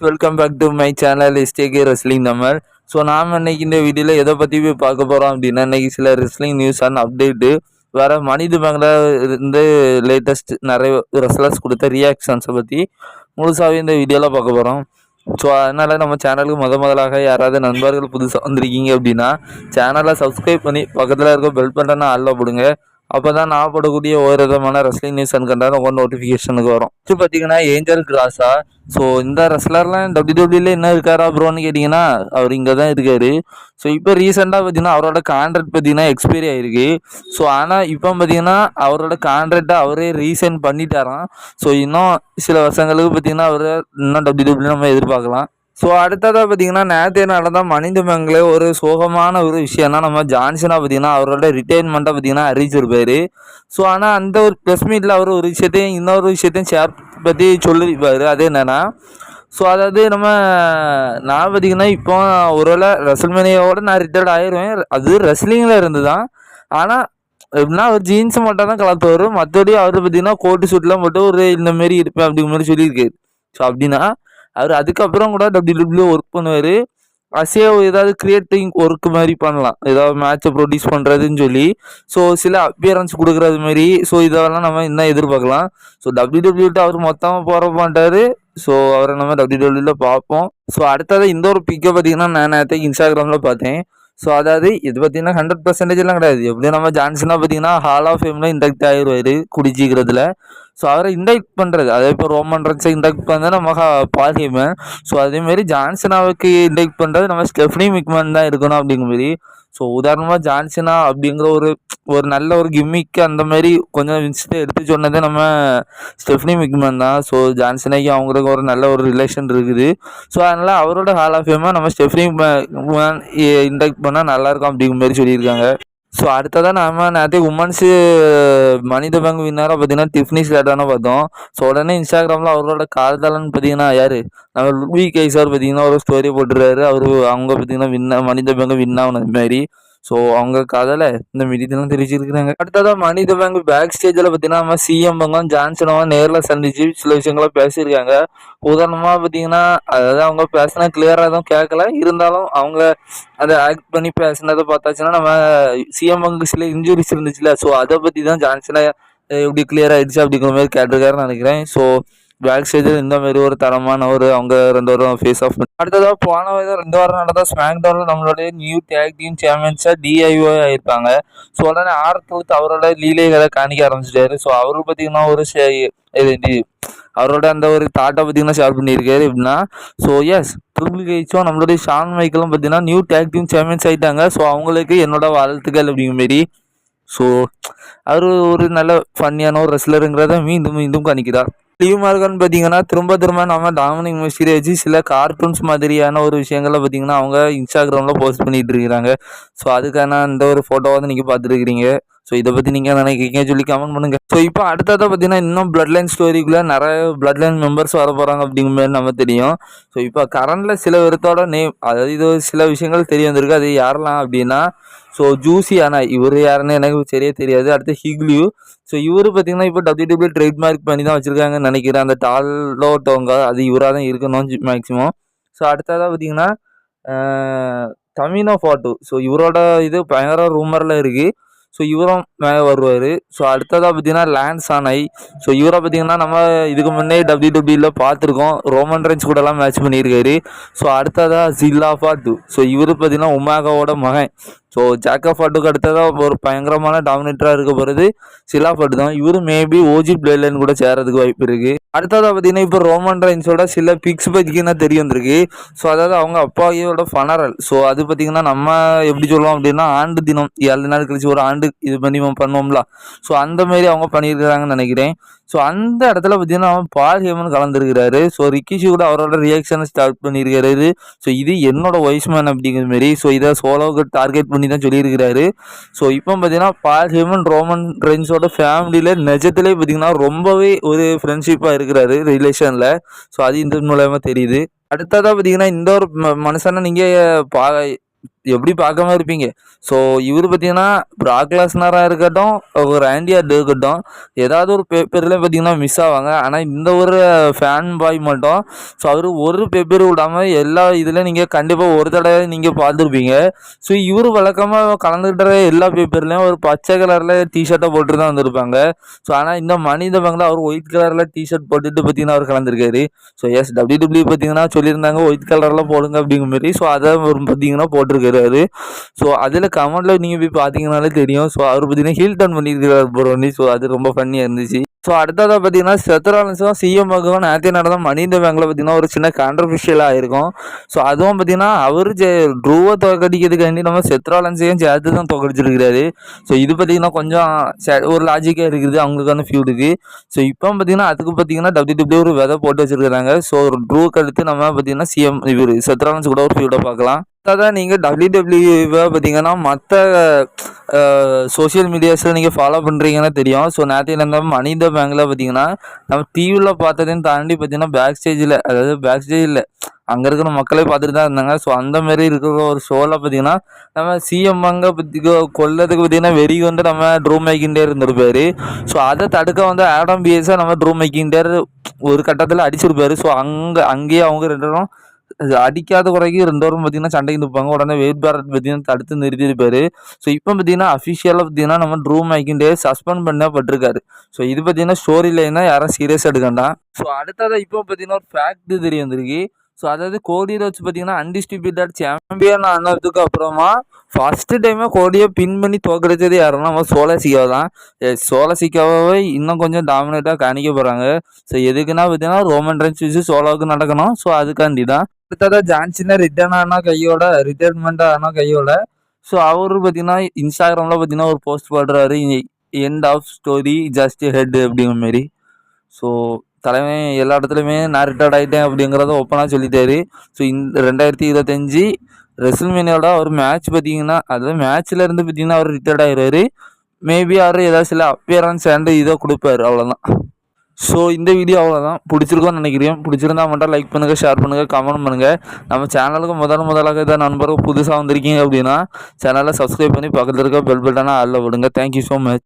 Welcome back to my channel STK wrestling Tamil so நாம் இன்னைக்கு இந்த வீடியோவில் எதை பற்றி போய் பார்க்க போகிறோம் அப்படின்னா இன்றைக்கி சில ரெஸ்லிங் நியூஸ் அண்ட் அப்டேட்டு வேறு மனித பேங்கில் இருந்து லேட்டஸ்ட் நிறைய ரெஸ்லர்ஸ் கொடுத்த ரியாக்ஷன்ஸை பற்றி முழுசாகவே இந்த வீடியோவில் பார்க்க போகிறோம் ஸோ அதனால் நம்ம சேனலுக்கு முத முதலாக யாராவது நண்பர்கள் புதுசாக வந்திருக்கீங்க அப்படின்னா சேனலை சப்ஸ்கிரைப் பண்ணி பக்கத்தில் இருக்க பெல் பட்டனை ஆளில் போடுங்க. அப்போ தான் நான் போடக்கூடிய ஒரு விதமான ரெஸ்லிங் நியூஸ் அண்ட் கண்டான உங்கள் நோட்டிஃபிகேஷனுக்கு வரும். இது பார்த்தீங்கன்னா ஏஞ்சல் கிராஸா ஸோ இந்த ரெஸ்லர்லாம் டபிள்யூடபிள்யூல என்ன இருக்காரா ப்ரோன்னு கேட்டிங்கன்னா அவர் இங்கே தான் இருக்காரு. ஸோ இப்போ ரீசெண்டாக பார்த்தீங்கன்னா அவரோட கான்ட்ராக்ட் பார்த்தீங்கன்னா எக்ஸ்பைரி ஆயிருக்கு. ஸோ ஆனால் இப்போ பார்த்தீங்கன்னா அவரோட கான்ட்ராக்டை அவரே ரீசைன் பண்ணிட்டாராம். ஸோ இன்னும் சில வருஷங்களுக்கு பார்த்தீங்கன்னா அவர் இன்னும் டபிள்யூடபிள்யூ நம்ம எதிர்பார்க்கலாம். ஸோ அடுத்ததாக பார்த்தீங்கன்னா நேற்று நடந்த மனித மங்களே ஒரு சோகமான ஒரு விஷயம்னா நம்ம ஜான்சனாக பார்த்தீங்கன்னா அவரோட ரிட்டைர்மெண்ட்டை பார்த்தீங்கன்னா அறிவிச்சிருப்பாரு. ஸோ ஆனால் அந்த ஒரு ப்ரெஸ் மீட்டில் அவர் ஒரு விஷயத்தையும் இன்னொரு விஷயத்தையும் ஷேர் பற்றி சொல்லியிருப்பார். அது என்னென்னா ஸோ அதாவது நம்ம நான் பார்த்தீங்கன்னா இப்போ ஒருவேளை ரெசல்மேனியாவோட நான் ரிட்டையர்ட் ஆயிடுவேன் அது ரெஸ்லிங்கில் இருந்து தான் ஆனால் எப்படின்னா அவர் ஜீன்ஸ் மட்டும் தான் கலத்துவார். மற்றபடி அவர் பார்த்தீங்கன்னா கோட்டு சூட்லாம் போட்டு ஒரு இந்த மாரி இருப்பேன் அப்படிங்கிற மாதிரி சொல்லியிருக்காரு. ஸோ அப்படின்னா அவர் அதுக்கப்புறம் கூட டபிள்யூ ஒர்க் பண்ணுவார். அசே ஏதாவது கிரியேட்டிங் ஒர்க் மாதிரி பண்ணலாம். ஏதாவது மேட்சை ப்ரொடியூஸ் பண்ணுறதுன்னு சொல்லி. ஸோ சில அப்பியரன்ஸ் கொடுக்குறது மாதிரி. ஸோ இதெல்லாம் நம்ம இன்னும் எதிர்பார்க்கலாம். ஸோ டபிள்யூடபிள்யூட்டு அவர் மொத்தமாக போகிற மாட்டார் ஸோ அவரை நம்ம டபிள்யூடபிள்யூவில் பார்ப்போம். ஸோ அடுத்தது இந்த ஒரு பிக்கை பார்த்தீங்கன்னா நான் நேரத்தை இன்ஸ்டாகிராமில் பார்த்தேன். ஸோ அதாவது இது பார்த்தீங்கன்னா ஹண்ட்ரட் பர்சன்டேஜ்லாம் கிடையாது. எப்படியும் நம்ம ஜான்சனாக பார்த்தீங்கன்னா ஹால் ஆஃப் ஃபேமில் இண்டக்ட் ஆகிடுவார் குடிச்சிக்கிறதுல. ஸோ அவரை இண்டக்ட் பண்ணுறது அதே இப்போ ரோமன் ரன்ஸை இண்டக்ட் பண்ணுறது நம்ம பாலியமன் ஸோ அதேமாரி ஜான்சனாவுக்கு இண்டக்ட் பண்ணுறது நம்ம ஸ்டெஃப்னி மிக்மன் தான் இருக்கணும் அப்படிங்கிற மாதிரி. ஸோ உதாரணமாக ஜான்சனா அப்படிங்கிற ஒரு ஒரு நல்ல ஒரு கிம்மிக்கு அந்த மாதிரி கொஞ்சம் விஷயத்தை எடுத்து சொன்னதே நம்ம ஸ்டெஃப்னி மிக்மன் தான். ஸோ ஜான்சனாக்கு அவங்களுக்கு ஒரு நல்ல ஒரு ரிலேஷன் இருக்குது. ஸோ அதனால் அவரோட ஹால் ஆஃப் ஃபேமாக நம்ம ஸ்டெஃப்னி இண்டக்ட் பண்ணால் நல்லாயிருக்கும் அப்படிங்கிற மாதிரி சொல்லியிருக்காங்க. ஸோ அடுத்ததாக நாம நேற்று உமன்ஸு மனித பங்கு வின்னராக பார்த்தீங்கன்னா டிஃப்னி ஸ்லேட்டான பார்த்தோம். ஸோ உடனே இன்ஸ்டாகிராமில் அவரோட காதலன்னு பார்த்தீங்கன்னா யார்? நம்ம லுவி கைசார் பார்த்தீங்கன்னா ஒரு ஸ்டோரி போட்டுருக்காரு. அவர் அவங்க பார்த்தீங்கன்னா வின்ன மனித பங்கு வின் ஆகணும் மாதிரி. ஸோ அவங்க கதையில் இந்த மிதித்தெல்லாம் தெரிவிச்சிருக்கிறாங்க அடுத்ததாக மனித பேங்க் பேக் ஸ்டேஜில் பார்த்தீங்கன்னா நம்ம சிஎம் பங்கம் நேரில் சந்திச்சு சில விஷயங்கள பேசியிருக்காங்க. உதாரணமாக பார்த்தீங்கன்னா அதாவது அவங்க பேசினா கிளியராக எதுவும் கேட்கல. இருந்தாலும் அவங்க அதை ஆக்ட் பண்ணி பேசினதை பார்த்தாச்சுன்னா நம்ம சிஎம் பங்கு சில இன்ஜுரிஸ் இருந்துச்சுல ஸோ அதை பற்றி தான் ஜான்சனை எப்படி கிளியர் ஆயிடுச்சு அப்படிங்கிற மாதிரி கேட்டிருக்காருன்னு நினைக்கிறேன். ஸோ பேக் ஸ்டேஜில் இந்த மாதிரி ஒரு தரமான ஒரு அவங்க ரெண்டு ஃபேஸ் ஆஃப் அடுத்ததாக போன வாரம் ரெண்டு வாரம் நடந்த ஸ்மாக் டவுனில் நம்மளுடைய நியூ டேக் டீம் சாம்பியன்ஸாக டிஐஓ ஆயிருப்பாங்க ஸோ உடனே ஆர்த்து அவரோட லீலைகளை காணிக்க ஆரம்பிச்சிட்டாரு. ஸோ அவரு பார்த்தீங்கன்னா ஒரு இது அவரோட அந்த ஒரு தாட்டை பார்த்தீங்கன்னா ஷேர் பண்ணியிருக்காரு எப்படின்னா ஸோ எஸ் ட்ரிபிள் ஹெச்சும் நம்மளுடைய ஷான் மைக்கலும் பார்த்தீங்கன்னா நியூ டேக் டீம் சாம்பியன்ஸ் ஆகிட்டாங்க ஸோ அவங்களுக்கு என்னோட வாழ்த்துக்கள் அப்படிங்கிற மாரி ஸோ அவர் ஒரு நல்ல ஃபன்னியான ஒரு ரெஸ்லருங்கிறத மீண்டும் மீண்டும் கணிக்கிறார். லீவ் மார்கன் பார்த்தீங்கன்னா திரும்ப திரும்ப நம்ம டாமினிக் மிஸ்டரி வச்சு சில கார்ட்டூன்ஸ் மாதிரியான ஒரு விஷயங்களை பார்த்தீங்கன்னா அவங்க இன்ஸ்டாகிராமில் போஸ்ட் பண்ணிட்டு இருக்கிறாங்க. ஸோ அதுக்கான அந்த ஒரு ஃபோட்டோ வந்து நீங்கள் பார்த்துருக்கிறீங்க. ஸோ இதை பற்றி நீங்கள் நினைக்கிறீங்க சொல்லி கமெண்ட் பண்ணுங்கள் ஸோ இப்போ அடுத்ததை பார்த்தீங்கன்னா இன்னும் பிளட் லைன் ஸ்டோரிக்குள்ளே நிறைய பிளட் லைன் மெம்பர்ஸ் வர போகிறாங்க அப்படிங்கிற மாதிரி நம்ம தெரியும். ஸோ இப்போ கரண்டில் சில விருத்தோட நேம் அதாவது இது சில விஷயங்கள் தெரிய வந்திருக்கு. அது யாரெல்லாம் அப்படின்னா ஸோ ஜூசி ஆனால் இவர் யாருன்னு எனக்கு சரியே தெரியாது. அடுத்து ஹிக்லியூ ஸோ இவர் பார்த்தீங்கன்னா இப்போ டபிள்யூ டபிள்யூ ட்ரேட்மார்க் பண்ணி தான் வச்சுருக்காங்கன்னு நினைக்கிறேன். அந்த டாலோட்டவங்க அது இவராக தான் இருக்கணும் மேக்ஸிமம் ஸோ அடுத்ததாக பார்த்தீங்கன்னா தமினோ ஃபாட்டு ஸோ இவரோட இது பயங்கர ரூமரில் இருக்குது ஸோ இவரும் மேலே வருவார். ஸோ அடுத்ததாக பார்த்தீங்கன்னா லேண்ட் சானை ஸோ இவரை பார்த்தீங்கன்னா நம்ம இதுக்கு முன்னே டபிள்யூ டபிள்யூல பார்த்துருக்கோம். ரோமன் ரெஞ்ச் கூடலாம் மேட்ச் பண்ணியிருக்காரு. ஸோ அடுத்ததாக ஜில்லா ஃபாட்டு ஸோ இவர் பார்த்தீங்கன்னா உமாகாவோட மகன். ஸோ ஜாக்கா ஃபாட்டுக்கு அடுத்ததாக ஒரு பயங்கரமான டாமினேட்டராக இருக்க போகிறது சிலா ஃபாட்டு தான். இவர் மேபி ஓஜி பிளேலைன் கூட சேர்றதுக்கு வாய்ப்பு இருக்குது அடுத்ததாக பார்த்தீங்கன்னா இப்போ ரோமன் ரைன்ஸோட சில பிக்ஸ் பற்றிக்குன்னா தெரிய வந்திருக்கு. ஸோ அதாவது அவங்க அப்பாவோட ஃபனரல் ஸோ அது பார்த்தீங்கன்னா நம்ம எப்படி சொல்லுவோம் அப்படின்னா ஆண்டு தினம் ஏழு நாள் கழிச்சு ஒரு ஆண்டு இது பண்ணி பண்ணுவோம்ல. ஸோ அந்த மாதிரி அவங்க பண்ணியிருக்கிறாங்கன்னு நினைக்கிறேன். ஸோ அந்த இடத்துல பார்த்தீங்கன்னா அவன் பால் ஹேமன் கலந்துருக்கிறாரு. ஸோ ரிக்கிஷி கூட அவரோட ரியாக்ஷனை ஸ்டார்ட் பண்ணியிருக்கிறாரு. ஸோ இது என்னோட வாய்ஸ்மேன் அப்படிங்கிற மாதிரி. ஸோ இதை சோலோவுக்கு டார்கெட் பண்ணி தான் சொல்லியிருக்கிறாரு. ஸோ இப்போ பார்த்தீங்கன்னா பால் ஹியூமன் ரோமன் ரென்ஸோட ஃபேமிலியில் நிஜத்திலே பார்த்தீங்கன்னா ரொம்பவே ஒரு ஃப்ரெண்ட்ஷிப்பாக இருக்கிறாரு ரிலேஷனில் ஸோ அது இந்த மூலயமா தெரியுது. அடுத்ததாக பார்த்தீங்கன்னா இந்த ஒரு மனுஷனை நீங்கள் பா எப்படி பார்க்காம இருப்பீங்க? ஸோ இவர் பார்த்தீங்கன்னா ப்ராக்லாஸ்னராக இருக்கட்டும் ஒரு ஆண்டி இருக்கட்டும் ஏதாவது ஒரு பேப்பரில் பார்த்தீங்கன்னா மிஸ் ஆவாங்க. ஆனால் இந்த ஒரு ஃபேன் பாய் மட்டும் ஸோ அவர் ஒரு பேப்பர் விடாமல் எல்லா இதில் நீங்கள் கண்டிப்பாக ஒரு தடவை நீங்கள் பார்த்துருப்பீங்க. ஸோ இவர் வழக்கமாக கலந்துக்கிட்ட எல்லா பேப்பர்லேயும் ஒரு பச்சை கலரில் டிஷர்ட்டை போட்டு தான் வந்திருப்பாங்க. ஸோ ஆனால் இந்த மனித பங்கில் அவர் ஒயிட் கலரில் டிஷர்ட் போட்டுட்டு பார்த்தீங்கன்னா அவர் கலந்துருக்காரு. ஸோ எஸ் டபிள்யூ டபிள்யூ பார்த்தீங்கன்னா சொல்லியிருந்தாங்க ஒயிட் கலரில் போடுங்க அப்படிங்கிற மாதிரி. ஸோ அதை பார்த்தீங்கன்னா போட்டிருக்காரு. அவரு ஸோ அதில் கமெண்ட்டில் நீங்கள் போய் பார்த்தீங்கனாலே தெரியும். ஸோ அவர் பார்த்தீங்கன்னா ஹீல் டர்ன் பண்ணியிருக்கிறார் ப்ரோனி ஸோ அது ரொம்ப ஃபன்னியாக இருந்துச்சு. ஸோ அடுத்ததாக பார்த்தீங்கன்னா செத்ராலன்ஸும் சிஎம் மகவும் நேரத்தை நடந்த மனித பேங்கில் பார்த்தீங்கன்னா ஒரு சின்ன கான்ட்ரவர்ஷியலாக இருக்கும். ஸோ அதுவும் பார்த்தீங்கன்னா அவர் ஜெ ட்ரூவை தோக்கடிக்கிறதுக்காண்டி நம்ம செத்ராலன்ஸையும் சேர்த்து தான் தோக்கடிச்சிருக்கிறாரு ஸோ இது பார்த்தீங்கன்னா கொஞ்சம் ஒரு லாஜிக்காக இருக்குது அவங்களுக்கான ஃபியூடுக்கு ஸோ இப்போ பார்த்தீங்கன்னா அதுக்கு பார்த்தீங்கன்னா டபிள்யூ டபிள்யூ ஒரு விதை போட்டு வச்சுருக்கிறாங்க. ஸோ ஒரு ட்ரூக்கு அடுத்து நம்ம பார்த்தீங்கன்னா சிஎம் இவர் செத்ராலன்ஸ் கூட ஒரு ஃபியூடை பார்க்கலாம். தான் நீங்கள் டபிள்யூ டபிள்யூவை பார்த்தீங்கன்னா மற்ற சோஷியல் மீடியாஸில் நீங்கள் ஃபாலோ பண்ணுறீங்கன்னு தெரியும். ஸோ நேற்றுலேருந்து மனித பேங்கில் பார்த்தீங்கன்னா நம்ம டிவியில் பார்த்ததையும் தாண்டி பார்த்தீங்கன்னா பேக் ஸ்டேஜில் அதாவது பேக் ஸ்டேஜில் அங்கே இருக்கிற மக்களே பார்த்துட்டு தான் இருந்தாங்க. ஸோ அந்த மாதிரி இருக்கிற ஒரு ஷோவில் பார்த்தீங்கன்னா நம்ம சிஎம் அங்கே பற்றி கொல்லதுக்கு பார்த்தீங்கன்னா வெறி வந்து நம்ம ட்ரூ மேக்கிண்டே இருந்திருப்பாரு. ஸோ அதை தடுக்க வந்து ஆடம் பிஎஸை நம்ம ட்ரூ மேக்கிண்டே ஒரு கட்டத்தில் அடிச்சிருப்பார். ஸோ அங்கே அங்கேயே அவங்க ரெண்டு பேரும் அடிக்காத குறைக்கு ரெண்டு பேரும் பார்த்தீங்கன்னா சண்டைக்கு நிற்பாங்க உடனே வெயிட் பேரட் பார்த்தீங்கன்னா தடுத்து நிறுத்தியிருப்பாரு. ஸோ இப்போ பார்த்தீங்கன்னா அஃபிஷியலாக பார்த்தீங்கன்னா நம்ம ட்ரூ மேக்கிண்டே சஸ்பெண்ட் பண்ணப்பட்டிருக்காரு. ஸோ இது பார்த்தீங்கன்னா ஸ்டோரி லைனாக யாரும் சீரியஸ் எடுக்கண்டா ஸோ அடுத்ததாக இப்போ பார்த்தீங்கன்னா ஒரு ஃபேக்ட் தெரிய வந்திருக்கு ஸோ அதாவது கோடியில் வச்சு பார்த்தீங்கன்னா அன்டிஸ்ட்ரிபியூட்டட் சாம்பியன் ஆனதுக்கு அப்புறமா ஃபஸ்ட்டு டைமே கோடியை பின் பண்ணி தோக்கடிச்சது யாருன்னா நம்ம சோலசிக்காவை தான். சோலசிக்காவை இன்னும் கொஞ்சம் டாமினேட்டாக காணிக்க போகிறாங்க ஸோ எதுக்குன்னா பார்த்தீங்கன்னா ரோமன் ரன்ஸ் வச்சு சோலோவுக்கு நடக்கணும். ஸோ அதுக்காண்டி தான். அடுத்ததாக ஜான்சினா ரிட்டர்ன் ஆனால் கையோட ரிட்டையர்மெண்ட் ஆனால் கையோட. ஸோ அவரு பார்த்தீங்கன்னா இன்ஸ்டாகிராமில் பார்த்தீங்கன்னா ஒரு போஸ்ட் போடுறாரு. End of story just head அப்படிங்கிற மாரி ஸோ தலைமை எல்லா இடத்துலையுமே நான் ரிட்டையர்ட் ஆகிட்டேன் அப்படிங்கிறத ஓப்பனாக சொல்லிட்டாரு. ஸோ இந்த ரெண்டாயிரத்தி இருபத்தஞ்சி ரெசில்மேனியோட ஒரு மேட்ச் பார்த்தீங்கன்னா அதாவது மேட்ச்ல இருந்து பார்த்தீங்கன்னா அவர் ரிட்டையர்ட் ஆகிறாரு மேபி அவர் ஏதாவது சில அப்பியரன்ஸ் அண்டு இதை கொடுப்பாரு அவ்வளோதான் ஸோ இந்த வீடியோ அவ்வளோதான் பிடிச்சிருக்கோன்னு நினைக்கிறேன். பிடிச்சிருந்தா மட்டும் லைக் பண்ணுங்கள் ஷேர் பண்ணுங்கள் கமெண்ட் பண்ணுங்கள் நம்ம சேனலுக்கு முதல் முதலாக இதை நண்பர்கள் புதுசாக வந்திருக்கீங்க அப்படின்னா சேனலை சப்ஸ்கிரைப் பண்ணி பக்கத்தில் இருக்க பெல் பட்டனாக அதில் விடுங்க. Thank you so much